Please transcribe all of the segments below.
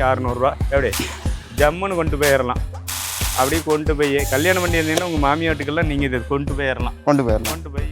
ஆயிரத்தி அறநூறுவா. எப்படி? ஜம்முன்னு கொண்டு போயிடலாம் அப்படியே கொண்டு போய் கல்யாணம் பண்ணி இருந்தீங்கன்னா உங்கள் மாமியாட்டுக்கெல்லாம் நீங்கள் இதை கொண்டு போயிடலாம் கொண்டு போயிடலாம் கொண்டு போய்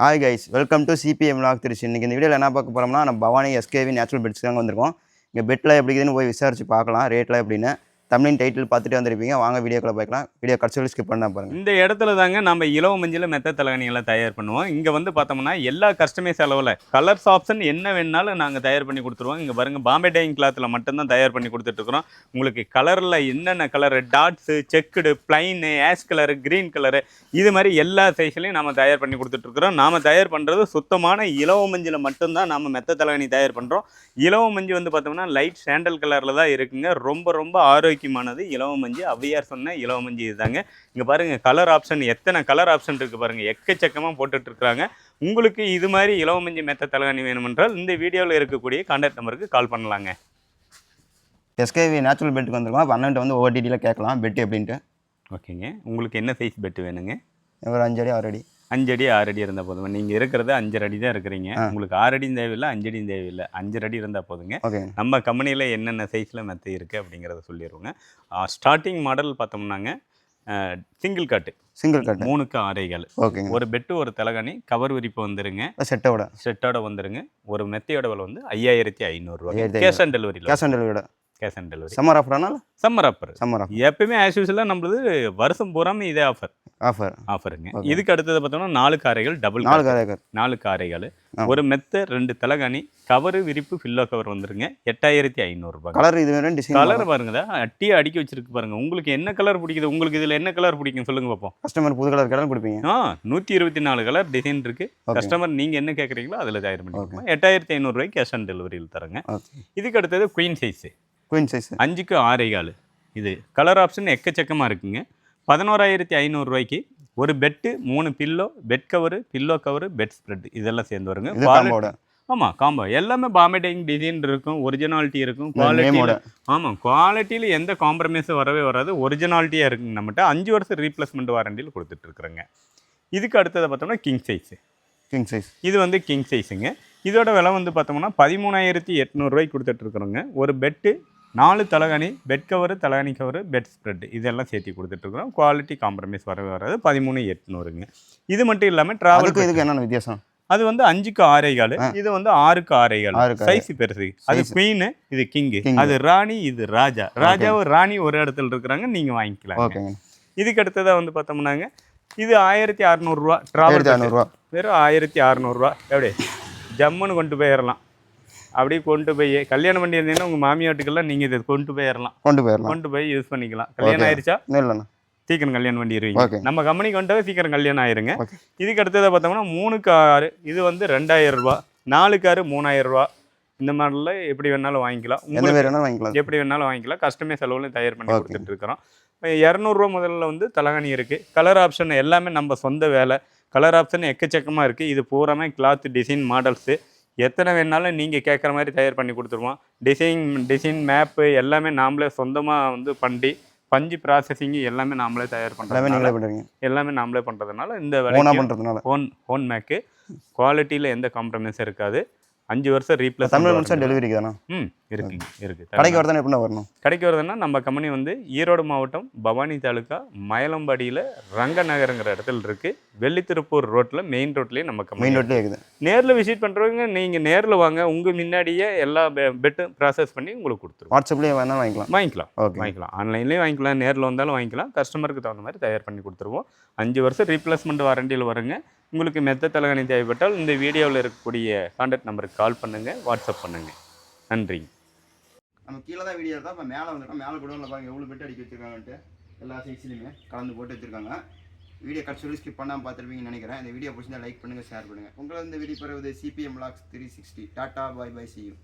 hi guys welcome to CBM log Trichy இன்னைக்கு இந்த வீடியோவில் என்ன பார்க்க போகிறோம்னா நம்ம பவானி எஸ்கேவி நேச்சுரல் பெட்ஸ் வந்திருக்கோம். இங்கே பெட்டில் எப்படி இருக்குதுன்னு போய் விசாரித்து பார்க்கலாம் ரேட்டில் எப்படின்னு. தமிழின் டைட்டில் பார்த்துட்டு வந்திருப்பீங்க. வாங்க வீடியோக்களை பார்க்கலாம் வீடியோ கட்சி ஸ்கிப் பண்ணால் பாருங்கள் இந்த இடத்துல தாங்க நம்ம இலவ மஞ்சள் மெத்த தலகணிகளை தயார் பண்ணுவோம். இங்கே வந்து பார்த்தோம்னா எல்லா கஸ்டமைஸ் அளவில் கலர்ஸ் ஆப்ஷன் என்ன வேணாலும் நாங்கள் தயார் பண்ணி கொடுத்துருவோம். இங்கே பாருங்கள் பாம்பே டைங் கிளாத்தில் மட்டும்தான் தயார் பண்ணி கொடுத்துட்ருக்குறோம் உங்களுக்கு கலரில் என்னென்ன colour dots checked plain ash colour green colour இது மாதிரி எல்லா சைஸ்லையும் நம்ம தயார் பண்ணி கொடுத்துட்ருக்குறோம் நாம் தயார் பண்ணுறது சுத்தமான இலவ மஞ்சள் மட்டும்தான் நம்ம மெத்த தலகணி தயார் பண்ணுறோம் இலவ மஞ்சு வந்து பார்த்தோம்னா லைட் சாண்டல் கலரில் தான் இருக்குங்க. ரொம்ப ரொம்ப ஆரோக்கியம் ஆரோக்கியமானது இலவ மஞ்சு. ஔவையார் சொன்ன இலவ மஞ்சு இதுதாங்க. இங்கே பாருங்கள் கலர் ஆப்ஷன் எத்தனை கலர் ஆப்ஷன் இருக்குது பாருங்கள் எக்கச்சக்கமாக போட்டுட்டு இருக்காங்க. உங்களுக்கு இது மாதிரி இலவ மஞ்சு மெத்த தலகாணி வேணுமென்றால் இந்த வீடியோவில் இருக்கக்கூடிய கான்டாக்ட் நம்பருக்கு கால் பண்ணலாங்க. எஸ்கேவி நேச்சுரல் பெட்டுக்கு வந்திருக்கோம். அண்ணன்ட்ட வந்து டீட்டெயிலாக கேட்கலாம். பெட்டு எப்படின்ட்டு. ஓகேங்க. உங்களுக்கு என்ன சைஸ் பெட்டு வேணுங்க? ஒரு அஞ்சு அடி ஆறு அடி. அஞ்சடி ஆறடி இருந்தால் போதும்? நீங்கள் இருக்கிறது அஞ்சரை அடி தான் இருக்கிறீங்க. உங்களுக்கு ஆறடியும் தேவையில்லை அஞ்சடியும் தேவையில்லை. அஞ்சரை அடி இருந்தால் போதுங்க. நம்ம கம்பெனியில் என்னென்ன சைஸில் மெத்த இருக்குது அப்படிங்கிறத சொல்லிடுவோங்க ஸ்டார்டிங் மாடல் பார்த்தோம்னாங்க சிங்கிள் காட்டு சிங்கிள் கட்டு மூணுக்கு ஆரைகள். ஓகேங்க. ஒரு பெட்டு ஒரு தலகாணி கவர் விரிப்பு வந்துருங்க. செட்டோட செட்டோட வந்துருங்க. ஒரு மெத்தையோட விலை வந்து ஐயாயிரத்தி ஐநூறுரூவா 5500. கேஷ் ஆன் டெலிவரியில் கேஷ் ஆன் டெலிவரியோட கேஷ் ஆன் டெலிவரி சம்மர் ஆஃபர்னால சம்மர் ஆஃபர் சம்மர் ஆஃபர் எப்பயுமே ஆஸ் யூஸ்வலாக நம்மளது வருஷம் பூராமே இதே ஆஃபர் ஆஃபர் ஆஃபருங்க. இதுக்கு அடுத்தது பார்த்தோம்னா நாலு காரைகள் டபுள் நாலு காரைகள். நாலு காரைகள். ஒரு மெத்த ரெண்டு தலகாணி கவர் விரிப்பு ஃபில்லோ கவர் வந்துருங்க. எட்டாயிரத்தி ஐநூறுரூபா கலர் இது வேணும் டிசைன் கலர் பாருங்க அட்டியை அடிக்க வச்சிருக்கு பாருங்க. உங்களுக்கு என்ன கலர் பிடிக்குது? உங்களுக்கு இதில் என்ன கலர் பிடிக்கும் சொல்லுங்க பார்ப்போம் கஸ்டமர் புது கலர் கலர் கொடுப்பீங்க. ஆ நூற்றி இருபத்தி நாலு கலர் டிசைன் இருக்கு. கஸ்டமர் நீங்கள் என்ன கேட்குறீங்களோ அதில் தயார் பண்ணி கொடுப்போம் எட்டாயிரத்தி ஐநூறுரூவாய்க்கு கேஷ் ஆன் டெலிவரியில் தரேங்க. இதுக்கு அடுத்தது குயின் சைஸு குயின் சைஸ் அஞ்சுக்கு ஆறே கால். இது கலர் ஆப்ஷன் எக்கச்சக்கமாக இருக்குங்க. பதினோராயிரத்தி ஐநூறுரூவாய்க்கு ஒரு பெட்டு மூணு pillow bed cover pillow cover bedspread இதெல்லாம் சேர்ந்து வருங்க. ஆமாம் காம்போ எல்லாமே பாம்பே டைங் டிசைன் இருக்கும் ஒரிஜினாலிட்டி இருக்கும். குவாலிட்டி நேமோட ஆமாம் குவாலிட்டியில் எந்த காம்ப்ரமைஸும் வரவே வராது. ஒரிஜினாலிட்டியாக இருக்குங்க நம்மகிட்ட அஞ்சு வருஷம் ரீப்ளேஸ்மெண்ட் வாரண்டியில் கொடுத்துட்ருக்குறேங்க இதுக்கு அடுத்ததை பார்த்தோம்னா கிங் சைஸு கிங் சைஸ் இது வந்து கிங் சைஸுங்க இதோட விலை வந்து பார்த்தோம்னா பதிமூணாயிரத்தி எட்நூறுரூவாய்க்கு கொடுத்துட்ருக்குறோங்க ஒரு பெட்டு நாலு தலகாணி பெட் கவரு தலகாணி கவரு பெட் ஸ்ப்ரெட் இதெல்லாம் சேர்த்து கொடுத்துட்ருக்குறோம் குவாலிட்டி காம்ப்ரமைஸ் வரவே வராது. பதிமூணு எட்நூறுங்க. இது மட்டும் இல்லாமல் ட்ராவல் அதுக்கும் இதுக்கு என்னென்ன வித்தியாசம்? அது வந்து அஞ்சுக்கு ஆறே கால் ஆ. இது வந்து ஆறுக்கு ஆறே. சைஸ் பெருசு. அது. குயின் இது கிங்கு. அது ராணி இது ராஜா. ராஜாவும் ராணி ஒரு இடத்துல இருக்கிறாங்க நீங்க வாங்கிக்கலாம் ஓகேங்க இதுக்கு அடுத்ததா வந்து பார்த்தோம்னாங்க இது ஆயிரத்தி அறநூறுரூவா ட்ராவல் வெறும் ஆயிரத்தி அறநூறுரூவா எப்படி? ஜம்முன்னு கொண்டு போயிடலாம் அப்படியே கொண்டு போய் கல்யாணம் பண்ணி இருந்தீங்கன்னா உங்கள் மாமியாட்டுக்கெல்லாம் நீங்கள் இதை கொண்டு போயிடலாம் கொண்டு போயிடலாம் கொண்டு போய் யூஸ் பண்ணிக்கலாம். கல்யாணம். ஆயிருச்சா? இல்லைண்ணா சீக்கிரம் கல்யாணம் பண்ணிடுவீங்க. நம்ம கம்பெனிக்கு வந்துட்டாவே சீக்கிரம் கல்யாணம் ஆயிருங்க. இதுக்கு அடுத்ததை பார்த்தோம்னா மூணுக்கு ஆறு இது வந்து ரெண்டாயிரம் ரூபா. நாலுக்கு ஆறு மூணாயிரம் ரூபா. இந்த மாடலில் எப்படி வேணாலும் வாங்கிக்கலாம். வேணாலும் வாங்கிக்கலாம். எப்படி வேணாலும் வாங்கிக்கலாம். கஸ்டமே செலவுலையும் தயார் பண்ணி. கொடுத்துட்டு இருக்கிறோம். இரநூறுவா முதல்ல வந்து தலகாணி இருக்குது கலர் ஆப்ஷன் எல்லாமே நம்ம சொந்த வேலை. கலர் ஆப்ஷன் எக்கச்சக்கமாக இருக்குது இது பூராமே கிளாத் டிசைன் மாடல்ஸு எத்தனை வேணாலும் நீங்கள் கேட்குற மாதிரி தயார் பண்ணி கொடுத்துருவோம். டிசைன் டிசைன் மேப்பு எல்லாமே நாமளே சொந்தமாக வந்து பண்ணி பஞ்சு ப்ராசஸிங் எல்லாமே நாமளே தயார் பண்ணுறோம் நீங்களே பண்ணுறீங்க எல்லாமே நாமளே பண்ணுறதுனால இந்த வேலைக்கு பண்ணுறதுனால ஹோன் ஹோன் மேக்கு குவாலிட்டியில் எந்த காம்ப்ரமைஸும் இருக்காது. அஞ்சு வருஷம் ரீப்ளேஸ் தமிழ் நிமிஷம் டெலிவரிக்கு தானே ம் இருக்குங்க இருக்குது கடைக்கு வரதானே எப்படின்னா வரணும்? கடைக்கு வருதுன்னா நம்ம கம்பெனி வந்து ஈரோடு மாவட்டம் பவானி தாலுக்கா மயிலம்பாடியில் ரங்கநகருங்கிற இடத்துல இருக்குது வெள்ளித்திருப்பூர் ரோட்டில் மெயின் ரோட்லேயே நம்ம கம்பெனி மெயின் ரோட்லேயே இருக்குது. நேரில் விசிட் பண்ணுறவங்க நீங்கள் நேரில் வாங்க. உங்கள் முன்னாடியே எல்லா பெட்டும் ப்ராசஸ் பண்ணி உங்களுக்கு கொடுத்துருவோம். வாட்ஸ்அப்லேயே வேணாலும் வாங்கிக்கலாம். வாங்கிக்கலாம். ஓகே. வாங்கிக்கலாம். ஆன்லைன்லேயும் வாங்கிக்கலாம். நேரில் வந்தாலும் வாங்கிக்கலாம். கஸ்டமருக்கு தகுந்த மாதிரி தயார் பண்ணி கொடுத்துருவோம். அஞ்சு வருஷம் ரீப்ளேஸ்மெண்ட் வாரண்டியில் வருங்க. உங்களுக்கு மெத்த தலகணி தேவைப்பட்டால் இந்த வீடியோவில் இருக்கக்கூடிய கான்டாக்ட் நம்பருக்கு கால் பண்ணுங்கள் வாட்ஸ்அப் பண்ணுங்கள் நன்றி. நம்ம கீழே தான் வீடியோ இருக்கோம் இப்போ மேலே வந்துட்டோம் மேலே கூட பாருங்க எவ்வளோ பெட் அடிக்க வச்சுருக்காங்கன்ட்டு. எல்லா சைஸ்லையுமே கலந்து போட்டு வச்சிருக்காங்க. வீடியோ கட் சொல்லி ஸ்கிப் பண்ணாமல் பார்த்துருப்பீங்கன்னு நினைக்கிறேன். இந்த வீடியோ பிடிச்சிருந்தா லைக் பண்ணுங்கள் ஷேர் பண்ணுங்கள் உங்களை இந்த வீடியோ பெறுவது CBM logs three sixty tata bye bye see you